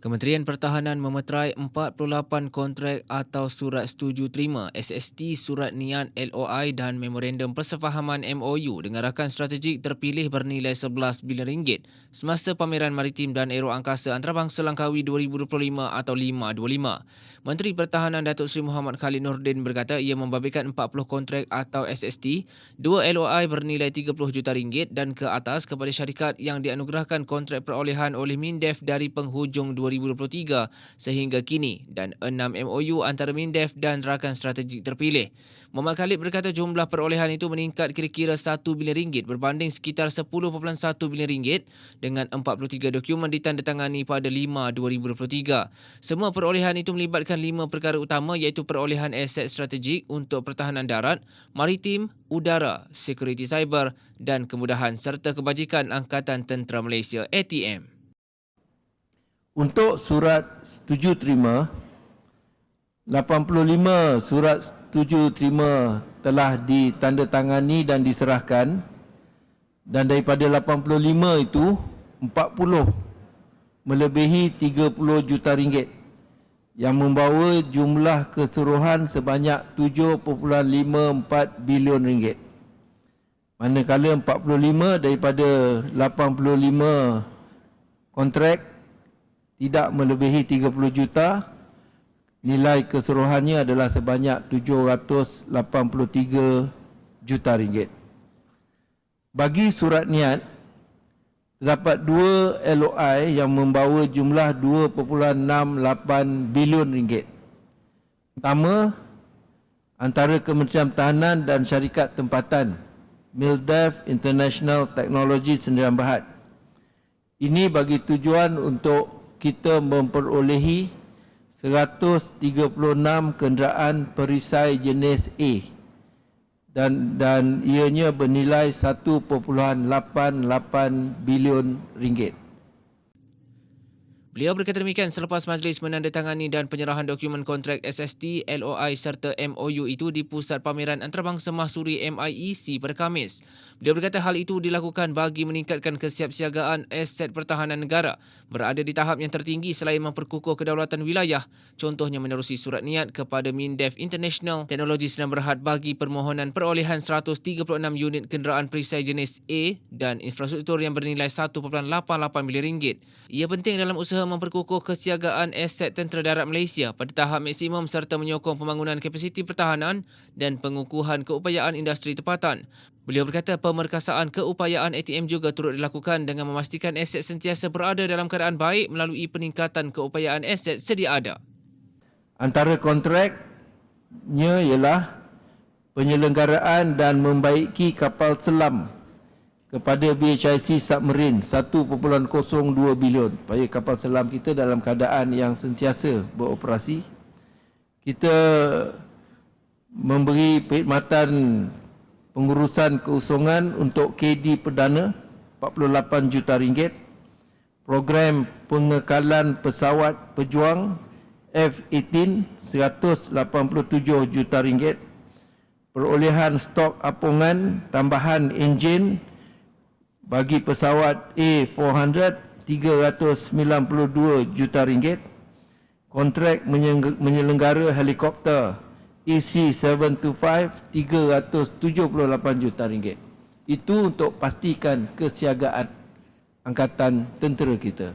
Kementerian Pertahanan memeterai 48 kontrak atau surat setuju terima SST surat niat LOI dan memorandum persefahaman MOU dengan rakan strategik terpilih bernilai 11 bilion ringgit semasa pameran maritim dan aero angkasa antarabangsa Langkawi 2025 atau 525. Menteri Pertahanan Datuk Seri Muhammad Khalid Nordin berkata ia membabitkan 40 kontrak atau SST, dua LOI bernilai 30 juta ringgit dan ke atas kepada syarikat yang dianugerahkan kontrak perolehan oleh MINDEF dari penghujung 2023 sehingga kini dan 6 MOU antara MINDEF dan rakan strategik terpilih. Muhammad Khalid berkata jumlah perolehan itu meningkat kira-kira 1 bilion ringgit berbanding sekitar 10.1 bilion ringgit dengan 43 dokumen ditandatangani pada 5 2023. Semua perolehan itu melibatkan lima perkara utama iaitu perolehan aset strategik untuk pertahanan darat, maritim, udara, security cyber dan kemudahan serta kebajikan Angkatan Tentera Malaysia ATM. Untuk surat setuju terima 85 surat setuju terima telah ditandatangani dan diserahkan dan daripada 85 itu 40 melebihi 30 juta ringgit yang membawa jumlah keseluruhan sebanyak 7.54 bilion ringgit. Manakala 45 daripada 85 kontrak tidak melebihi 30 juta nilai keseluruhannya adalah sebanyak 783 juta ringgit. Bagi surat niat terdapat dua LOI yang membawa jumlah 2.68 bilion ringgit. Pertama antara Kementerian Pertahanan dan syarikat tempatan MILDEF International Technology Sendirian Berhad ini bagi tujuan untuk kita memperolehi 136 kenderaan perisai jenis A dan dan ianya bernilai 1.88 bilion ringgit. Beliau berkata demikian selepas majlis menandatangani dan penyerahan dokumen kontrak SST, LOI serta MOU itu di Pusat Pameran Antarabangsa Mahsuri MIEC pada Khamis. Beliau berkata hal itu dilakukan bagi meningkatkan kesiapsiagaan aset pertahanan negara berada di tahap yang tertinggi selain memperkukuh kedaulatan wilayah. Contohnya menerusi surat niat kepada MINDEF International Teknologi Senam Berhad bagi permohonan perolehan 136 unit kenderaan perisai jenis A dan infrastruktur yang bernilai 1.88 bilion ringgit. Ia penting dalam usaha memperkukuh kesiagaan aset tentera darat Malaysia pada tahap maksimum serta menyokong pembangunan kapasiti pertahanan dan pengukuhan keupayaan industri tempatan. Beliau berkata pemerkasaan keupayaan ATM juga turut dilakukan dengan memastikan aset sentiasa berada dalam keadaan baik melalui peningkatan keupayaan aset sedia ada. Antara kontraknya ialah penyelenggaraan dan membaiki kapal selam kepada BHIC Submarine 1.02 bilion. Supaya kapal selam kita dalam keadaan yang sentiasa beroperasi. Kita memberi perkhidmatan pengurusan keusungan untuk KD Perdana 48 juta ringgit. Program pengekalan pesawat pejuang F-18 187 juta ringgit. Perolehan stok apungan tambahan enjin bagi pesawat A400 392 juta ringgit kontrak menyelenggara helikopter EC725 378 juta ringgit. Itu untuk pastikan kesiagaan angkatan tentera kita.